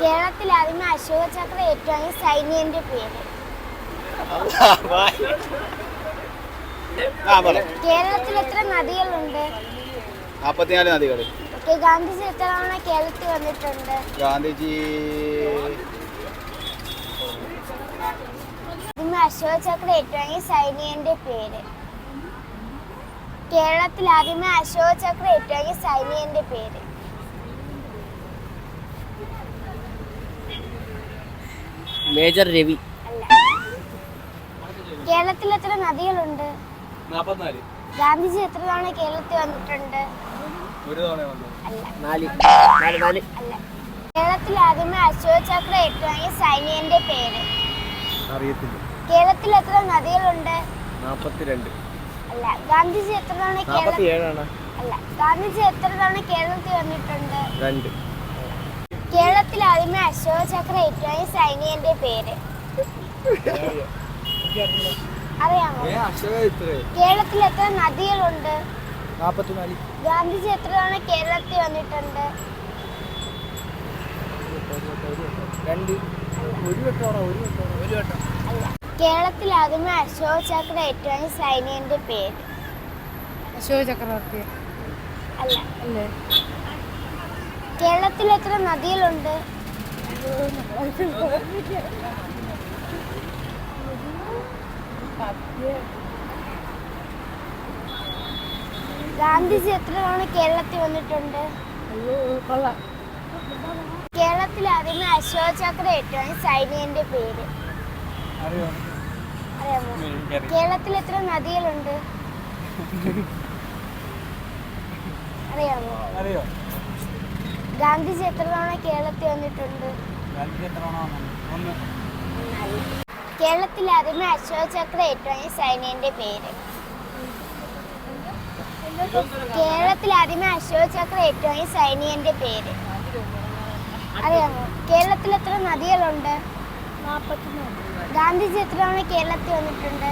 കേരളത്തിൽ ആദ്യമേ അശോക ചക്ര ഏറ്റുവാങ്ങിയ സൈന്യന്റെ പേര്. കേരളത്തിൽ എത്ര നദികളുണ്ട്? നാൽപ്പത്തിനാല് നദികൾ ഗാന്ധിജി എത്ര തവണ കേരളത്തിൽ വന്നിട്ടുണ്ട്? ഗാന്ധിജി അശോക ചക്ര ഏറ്റുവാങ്ങിയ സൈനികന്റെ പേര്. കേരളത്തിൽ ആദ്യമേ അശോക ചക്ര ഏറ്റുവാങ്ങിയ സൈനികന്റെ പേര്. മേജർ രവി. കേരളത്തിൽ എത്ര നദികളുണ്ട്? ഗാന്ധിജി എത്ര തവണ കേരളത്തിൽ വന്നിട്ടുണ്ട്? ഒരു തവണ വന്നു. അല്ല. നാല്. നാല് നാല്. അല്ല. കേരളത്തിൽ ആദ്യമേ അശോക ചക്ര ഏറ്റുവാങ്ങിയ സൈനികന്റെ പേര്. അറിയത്തില്ല. കേരളത്തിൽ എത്ര നദികളുണ്ട്? നാൽപ്പത്തിരണ്ട് അല്ല. ഗാന്ധിജി എത്ര തവണ കേരളത്തിൽ അല്ല. ഗാന്ധിജി എത്ര തവണ കേരളത്തിൽ വന്നിട്ടുണ്ട്? രണ്ട്. കേരളത്തിൽ ആദ്യമേ അശോക സൈനി എന്റെ പേര്. അറിയാമോ? കേരളത്തിൽ എത്ര നദികളുണ്ട്? ഗാന്ധിജി എത്ര തവണ കേരളത്തിൽ വന്നിട്ടുണ്ട്? രണ്ട്. ഒരു വട്ടമാണോ? ഒരു വട്ടമാണോ? ഒരു വട്ടം. കേരളത്തിൽ ആദ്യമേ അശോക് ചക്ര ഏറ്റവും സൈനികന്റെ പേര്. അശോക് ചക്രവർത്തി അല്ല. അല്ലേ? കേരളത്തിൽ എത്ര നദികളുണ്ട്? ഗാന്ധിജി എത്ര തവണ കേരളത്തിൽ വന്നിട്ടുണ്ട്? കേരളത്തിൽ അറിയുന്ന അശോക ചക്ര ഏറ്റവും സൈനികന്റെ പേര്. അറിയാമോ? കേരളത്തിൽ എത്ര നദികളുണ്ട്? അറിയാമോ? അറിയോ? ഗാന്ധിജി എത്ര തവണ കേരളത്തിൽ വന്നിട്ടുണ്ട്. കേരളത്തിൽ ആദ്യമേ അശോക ചക്ര ഏറ്റുവാങ്ങിയ സൈന്യന്റെ പേര്. കേരളത്തിൽ ആദ്യമേ അശോക ചക്ര ഏറ്റുവാങ്ങിയ സൈനിയന്റെ പേര്. അറിയാമോ? കേരളത്തിൽ എത്ര നദികളുണ്ട്? ഗാന്ധിജി എത്ര തവണ കേരളത്തിൽ വന്നിട്ടുണ്ട്.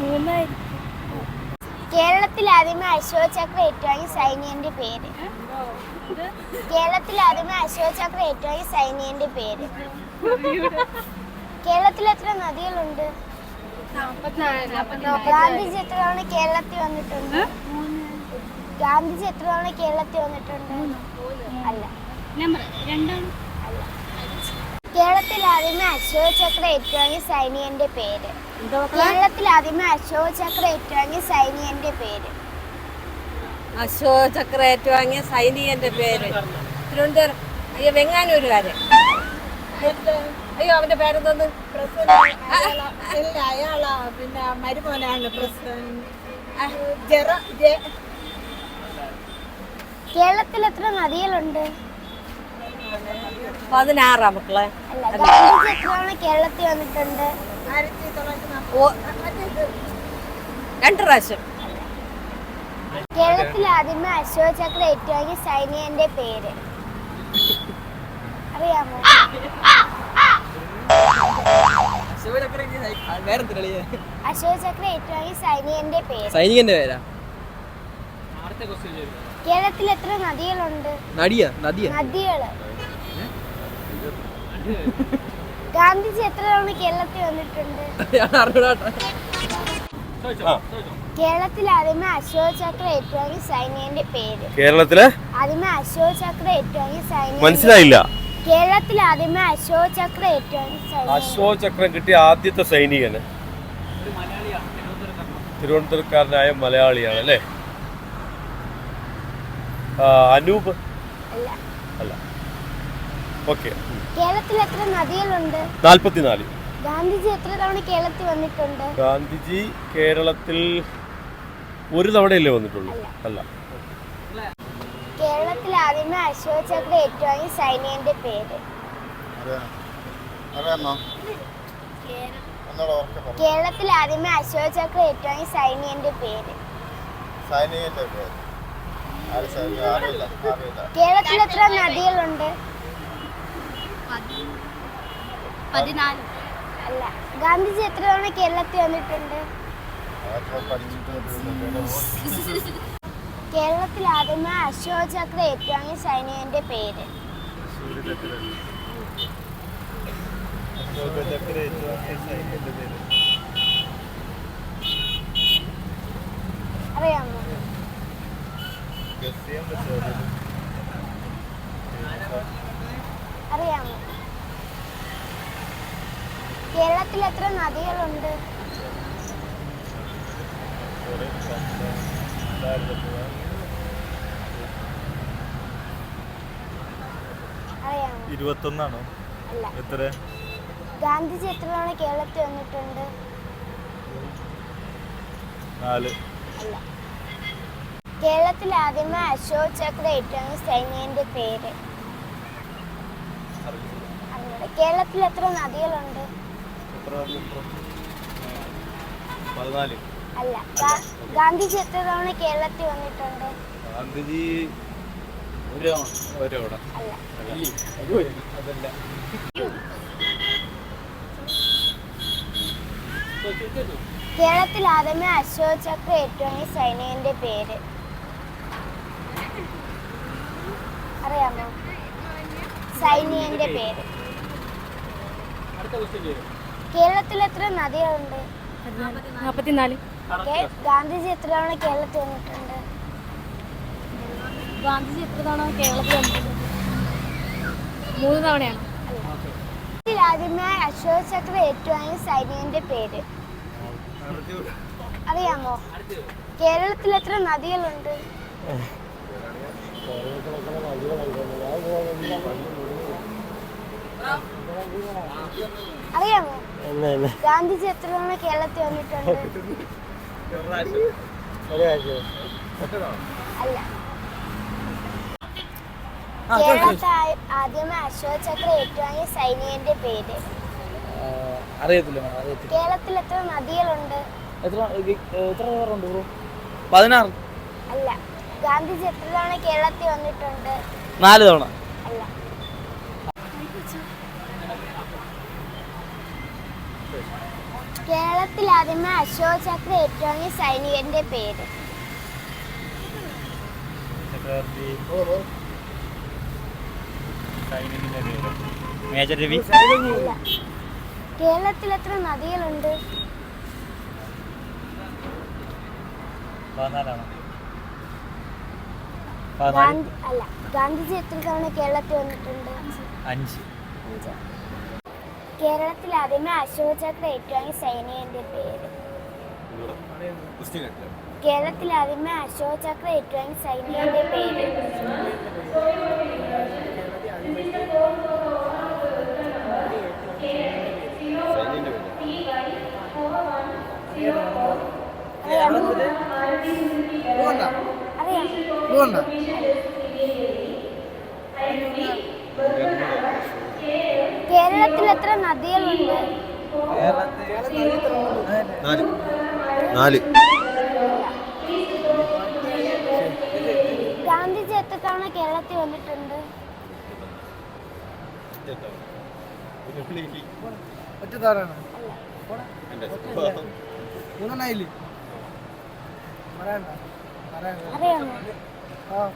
മൂന്നായിരിക്കും കേരളത്തിൽ ആദ്യമേ അശോക ചക്ര ഏറ്റുവാങ്ങിയ സൈനികന്റെ പേര്. കേരളത്തിൽ ആദ്യമേ അശോക ചക്ര ഏറ്റുവാങ്ങിയ സൈനികന്റെ പേര്. കേരളത്തിൽ എത്ര നദികളുണ്ട്? ഗാന്ധിജി എത്ര തവണ കേരളത്തിൽ വന്നിട്ടുണ്ട്? ഗാന്ധിജി എത്ര തവണ കേരളത്തിൽ വന്നിട്ടുണ്ട്? അല്ല. കേരളത്തിൽ ആദ്യമേ അശോക ചക്ര ഏറ്റുവാങ്ങിയ സൈനികന്റെ പേര്. കേരളത്തിൽ ആദ്യമേ അശോക ചക്ര ഏറ്റുവാങ്ങിയ സൈനികന്റെ പേര്. അശോക ചക്ര ഏറ്റുവാങ്ങിയ സൈനികന്റെ പേര്. തിരുവനന്തപുരം. അയ്യോ വെങ്ങാനൂരുകാരൻ അയ്യോ അവന്റെ പേരെന്തോന്ന്? അല്ല അയാളാ പിന്നെ മരുമോനാണ് പ്രസിഡന്റ്. കേരളത്തിൽ എത്ര നദികളുണ്ട്? പതിനാറാ മക്കളെ. കേരളത്തിൽ വന്നിട്ടുണ്ട്? രണ്ട് പ്രാവശ്യം. കേരളത്തിൽ ആദ്യമേ അശോക ചക്ര ഏറ്റുവാങ്ങിയ സൈനികന്റെ പേര്. അറിയാമോ? അശോക ചക്ര ഏറ്റുവാങ്ങിയ സൈനികന്റെ പേര്. സൈനികന്റെ പേരാ? കേരളത്തിൽ എത്ര നദികളുണ്ട്? നദിയാ? നദിയാ? നദികൾ. ഗാന്ധിജി എത്ര തവണ കേരളത്തിൽ വന്നിട്ടുണ്ട്? കേരളത്തിൽ ആദ്യമേ അശോക ചക്ര ഏറ്റുവാങ്ങിയ സൈനികന്റെ പേര്. കേരളത്തിലെ? ആദ്യമേ അശോക ചക്ര ഏറ്റുവാങ്ങിയ സൈനിക മനസ്സിലായില്ല. കേരളത്തിൽ ആദ്യമേ അശോക ചക്ര ഏറ്റുവാങ്ങിയ സൈനിക അശോക ചക്രം കിട്ടിയ ആദ്യത്തെ സൈനികന്. തിരുവനന്തപുരക്കാരനായ മലയാളിയാണ് അല്ലേ? അനൂപ്? അല്ല. ഓക്കെ. കേരളത്തിൽ എത്ര നദികളുണ്ട്? നാൽപ്പത്തിനാല് ഗാന്ധിജി എത്ര തവണ കേരളത്തിൽ വന്നിട്ടുണ്ട്? ഗാന്ധിജി കേരളത്തിൽ ഒരു തവണയല്ലേ വന്നിട്ടുള്ളൂ. അല്ല. കേരളത്തിൽ ആദ്യമേ അശോക ചക്ര ഏറ്റുവാങ്ങിയ സൈനികന്റെ പേര്. കേരളത്തിൽ ആദ്യമേ അശോക ചക്ര ഏറ്റുവാങ്ങിയ സൈനികന്റെ പേര്. സൈനികന്റെ പേര്. കേരളത്തിൽ എത്ര നദികളുണ്ട്? പതിനാല്. അല്ല ഗാന്ധിജി എത്ര തവണ കേരളത്തിൽ വന്നിട്ടുണ്ട്? കേരളത്തിൽ ആദ്യമായി അശോക ചക്ര ഏറ്റുവാങ്ങിയ സൈനികന്റെ പേര്. അറിയാമോ? അറിയാമോ? കേരളത്തിൽ എത്ര നദികളുണ്ട്? ഇരുപത്തൊന്നാണോ? എത്ര? ഗാന്ധിജി എത്ര തവണ കേരളത്തിൽ വന്നിട്ടുണ്ട്? നാല്. കേരളത്തിൽ ആദ്യമായി അശോക് ചക്ര ഏറ്റവും സൈന്യന്റെ പേര്. കേരളത്തിൽ എത്ര നദികളുണ്ട്? അല്ല ഗാന്ധിജി എത്ര തവണ കേരളത്തിൽ വന്നിട്ടുണ്ട്. ഗാന്ധിജി കേരളത്തിൽ ആദ്യമേ അശോക ചക്ര ഏറ്റുവാങ്ങിയ സൈനികന്റെ പേര്. അറിയാമോ? സൈനികന്റെ പേര്. കേരളത്തിൽ എത്ര നദികളുണ്ട്? നാൽപ്പത്തിനാല് ഗാന്ധിജി എത്ര തവണ കേരളത്തിൽ വന്നിട്ടുണ്ട്? ഗാന്ധിജി എത്ര തവണ കേരളത്തിൽ വന്നിട്ടുണ്ട്? മൂന്ന് തവണയാണ്. ആദ്യമായി അശോക് ചക്ര ഏറ്റുവാങ്ങിയ സൈനികന്റെ പേര്. അറിയാമോ? കേരളത്തിൽ എത്ര നദികളുണ്ട്? അറിയാമോ? ഗാന്ധിജി എത്ര തവണ കേരളത്തിൽ വന്നിട്ടുണ്ട്? അല്ല. കേരളത്തിൽ ആ- ആദ്യമായി അശോക ചക്ര ഏറ്റുവാങ്ങിയ സൈനികന്റെ പേര്. അറിയത്തില്ല കേരളത്തിൽ എത്ര നദികളുണ്ട്? എത്ര എത്ര പേരുണ്ട് ബ്രോ? പതിനാറ്. അല്ല. ഗാന്ധിജി എത്ര തവണ കേരളത്തിൽ വന്നിട്ടുണ്ട്? നാല് തവണ. കേരളത്തിൽ ആദ്യമായി അശോക് ചക്ര ഏറ്റുവാങ്ങിയ സൈനികന്റെ പേര്. മേജർ രവി. കേരളത്തിൽ എത്ര നദികളുണ്ട്? അല്ല ഗാന്ധിജി എത്ര തവണ കേരളത്തിൽ വന്നിട്ടുണ്ട്? അഞ്ച്. അഞ്ച് കേരളത്തിൽ ആദ്യമേ അശോചക്ര ഏറ്റുവാങ്ങിയ സൈനികന്റെ പേര്. കേരളത്തിൽ ആദ്യമേ അശോചക്ര ഏറ്റുവാങ്ങിയ സൈനികന്റെ പേര്. അറിയാമോ? കേരളത്തിൽ എത്ര നദികളുണ്ട്? നാല്. നാല്. ഗാന്ധിജി എത്ര തവണ കേരളത്തിൽ വന്നിട്ടുണ്ട്? ഒറ്റ താറാണ് മൂന്നെണ്ണായില്ലേ? പറയണ്ട. പറയണ്ട. അറിയാമോ? ആ.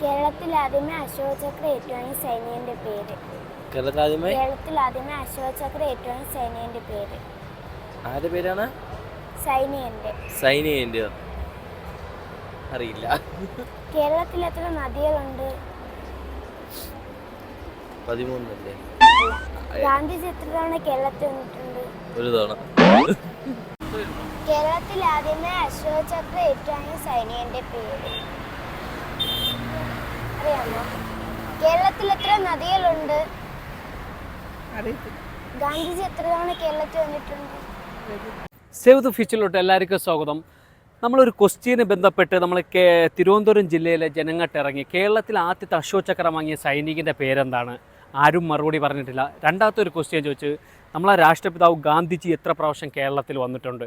കേരളത്തിൽ ആദ്യമേ അശോക ചക്ര ഏറ്റുവാങ്ങിയ സൈനികന്റെ പേര്. കേരളത്തിൽ ആദ്യമേ? കേരളത്തിൽ ആദ്യമേ അശോക ചക്ര ഏറ്റുവാങ്ങിയ സൈനികന്റെ പേര്. ആരുടെ പേരാണ്? സൈനികന്റെ സൈനികന്റെ അറിയില്ല. കേരളത്തിൽ എത്ര നദികളുണ്ട്? പതിമൂന്നല്ലേ? ഗാന്ധിജി എത്ര തവണ കേരളത്തിൽ വന്നിട്ടുണ്ട്? ഒരു തവണ. കേരളത്തിൽ ആദ്യമേ അശോക ചക്ര ഏറ്റുവാങ്ങിയ സൈനികന്റെ പേര്. അറിയാമോ കേരളത്തിൽ എത്ര നദികളുണ്ട്? ഗാന്ധിജി എത്ര തവണ കേരളത്തിൽ വന്നിട്ടുണ്ട്? സേവ് ദ ഫ്യൂച്ചറിലോട്ട് എല്ലാവർക്കും സ്വാഗതം. നമ്മളൊരു ക്വസ്റ്റ്യന് ബന്ധപ്പെട്ട് നമ്മൾ കേ തിരുവനന്തപുരം ജില്ലയിലെ ജനങ്ങട്ട് ഇറങ്ങി കേരളത്തിൽ ആദ്യത്തെ അശോചക്രം വാങ്ങിയ സൈനികന്റെ പേരെന്താണ്? ആരും മറുപടി പറഞ്ഞിട്ടില്ല. രണ്ടാമത്തെ ഒരു ക്വസ്റ്റ്യൻ ചോദിച്ച് നമ്മളെ രാഷ്ട്രപിതാവ് ഗാന്ധിജി എത്ര പ്രാവശ്യം കേരളത്തിൽ വന്നിട്ടുണ്ട്?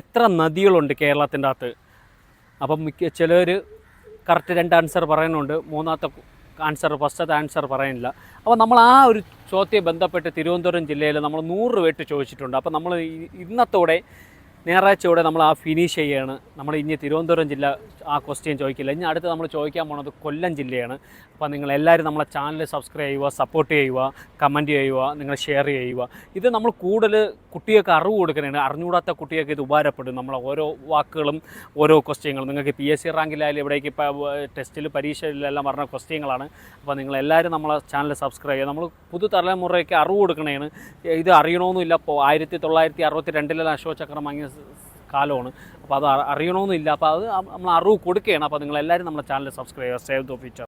എത്ര നദികളുണ്ട് കേരളത്തിന്റെ അകത്ത്? അപ്പം മിക്ക ചിലർ കറക്റ്റ് രണ്ട് ആൻസർ പറയുന്നുണ്ട്. മൂന്നാമത്തെ ആൻസർ ഫസ്റ്റത്തെ ആൻസർ പറയുന്നില്ല. അപ്പോൾ നമ്മൾ ആ ഒരു ചോദ്യം ബന്ധപ്പെട്ട് തിരുവനന്തപുരം ജില്ലയിൽ നമ്മൾ നൂറ് രൂപ ഇട്ട് ചോദിച്ചിട്ടുണ്ട്. അപ്പോൾ നമ്മൾ ഇന്നത്തോടെ ഞായറാഴ്ചയോടെ നമ്മൾ ആ ഫിനിഷ് ചെയ്യാണ്. നമ്മൾ ഇനി തിരുവനന്തപുരം ജില്ല ആ ക്വസ്റ്റ്യൻ ചോദിക്കില്ല. ഇനി അടുത്ത് നമ്മൾ ചോദിക്കാൻ പോണത് കൊല്ലം ജില്ലയാണ്. അപ്പോൾ നിങ്ങൾ എല്ലാവരും നമ്മളെ ചാനൽ സബ്സ്ക്രൈബ് ചെയ്യുക സപ്പോർട്ട് ചെയ്യുക കമന്റ് ചെയ്യുക നിങ്ങൾ ഷെയർ ചെയ്യുക. ഇത് നമ്മൾ കൂടുതൽ കുട്ടികൾക്ക് അറിവ് കൊടുക്കുന്നതാണ്. അറിഞ്ഞുകൂടാത്ത കുട്ടികൾക്ക് ഇത് ഉപകാരപ്പെടും. നമ്മളെ ഓരോ വാക്കുകളും ഓരോ ക്വസ്റ്റ്യങ്ങളും നിങ്ങൾക്ക് പി എസ് സി റാങ്കിലായാലും ഇവിടേക്ക് ഇപ്പോൾ ടെസ്റ്റിൽ പരീക്ഷയിലെല്ലാം പറഞ്ഞ ക്വസ്റ്റ്യങ്ങളാണ് അപ്പോൾ നിങ്ങൾ എല്ലാവരും നമ്മളെ ചാനൽ സബ്സ്ക്രൈബ് ചെയ്യുക. നമ്മൾ പുതുതലമുറയ്ക്ക് അറിവ് കൊടുക്കണേണ് ഇത് അറിയണമെന്നില്ല ഇപ്പോൾ ആയിരത്തി തൊള്ളായിരത്തി അറുപത്തി രണ്ടിലെല്ലാം അശോചക്രം വാങ്ങിയ സ് കാലമാണ്. അപ്പോൾ അത് അറിയണമെന്നില്ല അപ്പോൾ അത് നമ്മൾ അറിവ് കൊടുക്കുകയാണ്. അപ്പോൾ നിങ്ങളെല്ലാവരും നമ്മുടെ channel subscribe save the future